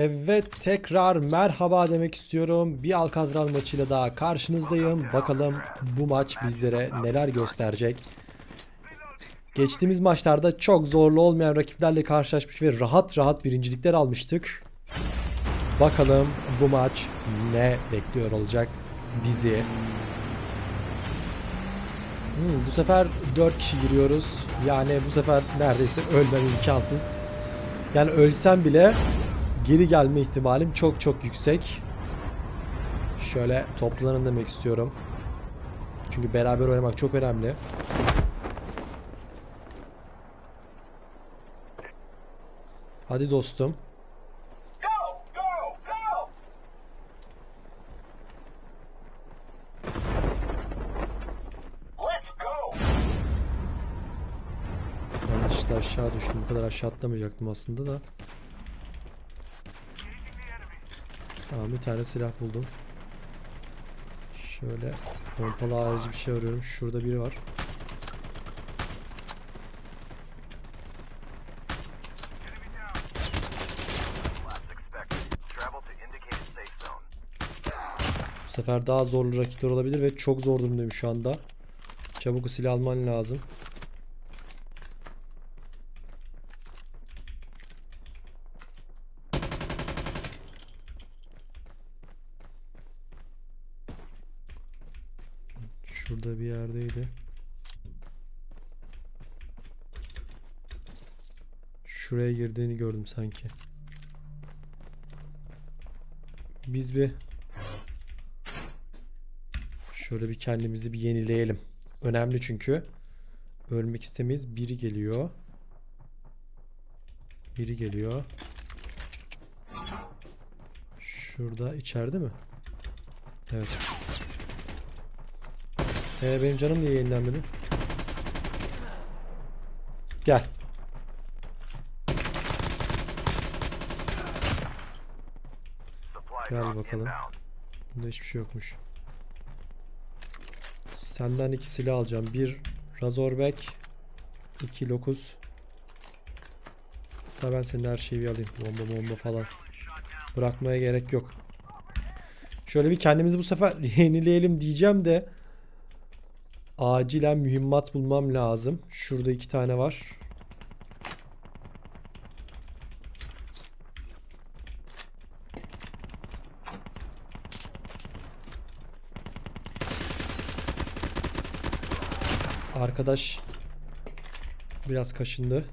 Evet tekrar merhaba demek istiyorum. Bir Alcatraz maçıyla daha karşınızdayım. Bakalım bu maç bizlere neler gösterecek. Geçtiğimiz maçlarda çok zorlu olmayan rakiplerle karşılaşmış ve rahat rahat birincilikler almıştık. Bakalım bu maç ne bekliyor olacak bizi. Hmm, bu sefer 4 kişi giriyoruz. Yani bu sefer neredeyse ölmem imkansız. Yani ölsem bile geri gelme ihtimalim çok çok yüksek. Şöyle toplanın demek istiyorum. Çünkü beraber oynamak çok önemli. Hadi dostum. Yanlışlıkla aşağı düştüm. Bu kadar aşağı atlamayacaktım aslında da. Tamam bir tane silah buldum. Şöyle pompalı harici bir şey arıyorum. Şurada biri var. Bu sefer daha zorlu rakipler olabilir ve çok zor durumdayım şu anda. Çabuk silah alman lazım. Şurada bir yerdeydi. Şuraya girdiğini gördüm sanki. Biz bir Şöyle bir kendimizi bir yenileyelim. Önemli çünkü. Ölmek istemeyiz. Biri geliyor. Biri geliyor. Şurada içeride mi? Evet. Ee, benim canım niye yenilenmedi? Gel. Gel bakalım. Bunda hiçbir şey yokmuş. Senden iki silah alacağım. Bir Razorback. iki Locus. Hatta ben senin her şeyi alayım. Bomba bomba falan. Bırakmaya gerek yok. Şöyle bir kendimizi bu sefer yenileyelim diyeceğim de acilen mühimmat bulmam lazım. Şurada iki tane var. Arkadaş biraz kaşındı.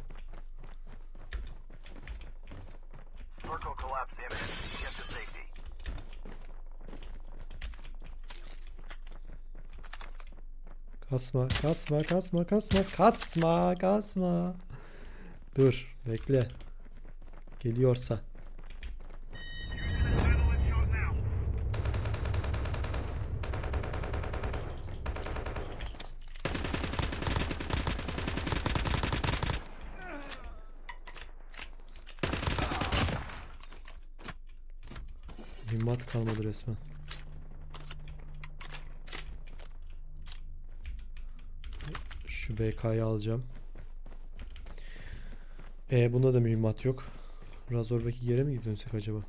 Kasma, kasma, kasma, kasma, kasma, kasma. Dur, bekle. Geliyorsa. Himmat kalmadı resmen. Şu BK'yı alacağım. E bunda da mühimmat yok. Razorback'i geri mi dönsek acaba?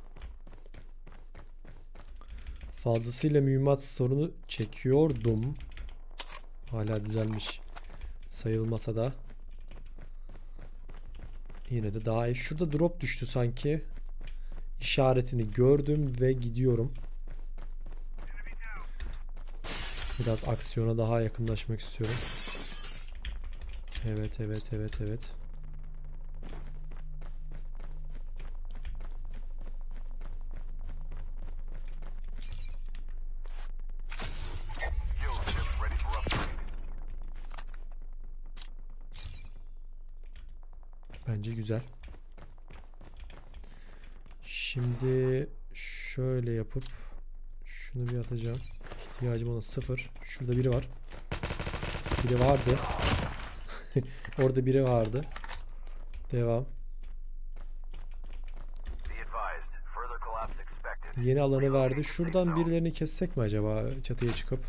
Fazlasıyla mühimmat sorunu çekiyordum. Hala düzelmiş sayılmasa da. Yine de daha iyi. Şurada drop düştü sanki. İşaretini gördüm ve gidiyorum. Biraz aksiyona daha yakınlaşmak istiyorum. Evet evet evet evet. Bence güzel. Şimdi şöyle yapıp şunu bir atacağım. İhtiyacım ona sıfır. Şurada biri var. Biri vardı. Orada biri vardı. Devam. Yeni alanı verdi. Şuradan birilerini kessek mi acaba çatıya çıkıp?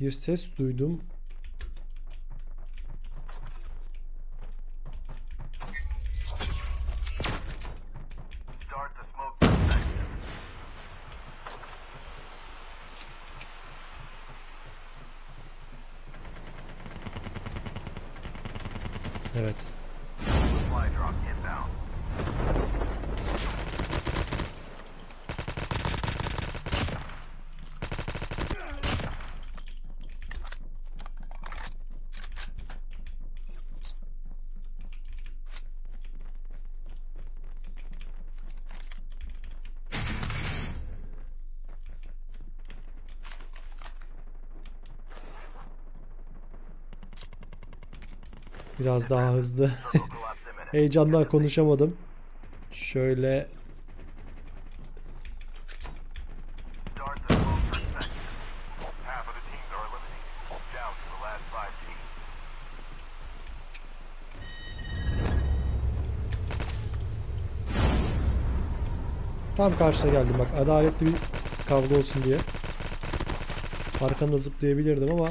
Bir ses duydum. Evet. Biraz daha hızlı. Heyecandan konuşamadım. Şöyle tam karşına geldim bak. Adaletli bir kavga olsun diye. Arkanda zıplayabilirdim ama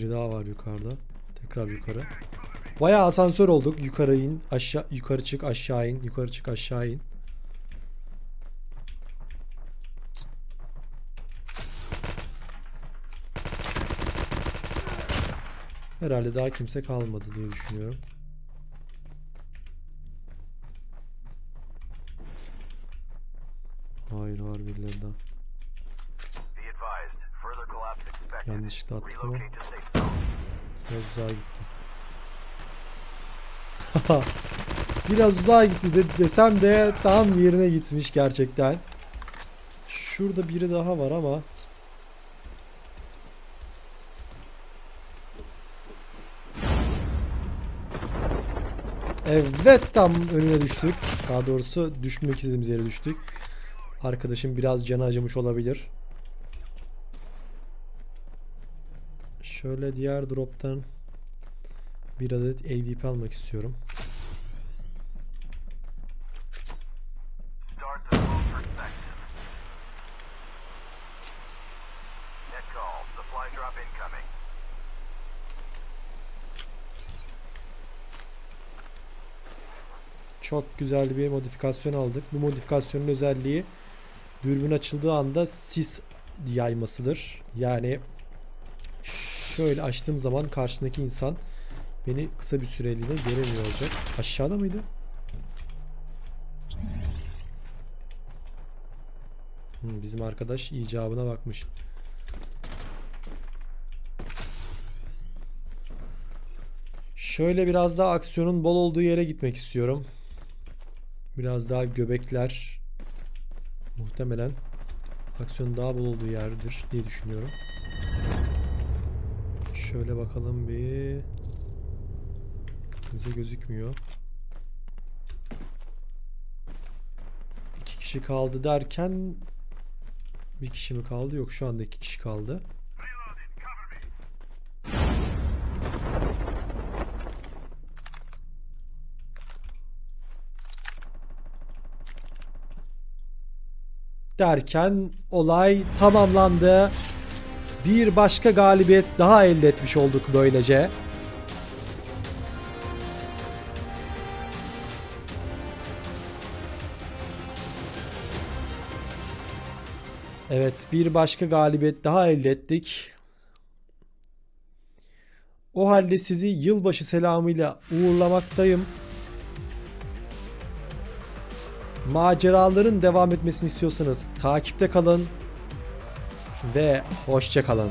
Biri daha var yukarıda. Tekrar yukarı. Bayağı asansör olduk. Yukarı in, aşağı yukarı çık, aşağı in, yukarı çık, aşağı in. Herhalde daha kimse kalmadı diye düşünüyorum. Hayır var birileri Yanlışlıkla attık ama biraz uzağa gitti. biraz uzağa gitti de, desem de tam yerine gitmiş gerçekten. Şurada biri daha var ama Evet tam önüne düştük. Daha doğrusu düşmek istediğimiz yere düştük. Arkadaşım biraz canı acımış olabilir. Şöyle diğer drop'tan bir adet AVP almak istiyorum. Çok güzel bir modifikasyon aldık. Bu modifikasyonun özelliği dürbün açıldığı anda sis yaymasıdır. Yani şöyle açtığım zaman karşındaki insan beni kısa bir süreliğine göremiyor olacak. Aşağıda mıydı? Hmm, bizim arkadaş icabına bakmış. Şöyle biraz daha aksiyonun bol olduğu yere gitmek istiyorum. Biraz daha göbekler muhtemelen aksiyonun daha bol olduğu yerdir diye düşünüyorum. Şöyle bakalım bir. Kimse gözükmüyor. İki kişi kaldı derken bir kişi mi kaldı? Yok şu anda iki kişi kaldı. derken olay tamamlandı. Bir başka galibiyet daha elde etmiş olduk böylece. Evet, bir başka galibiyet daha elde ettik. O halde sizi yılbaşı selamıyla uğurlamaktayım. Maceraların devam etmesini istiyorsanız takipte kalın ve hoşça kalın.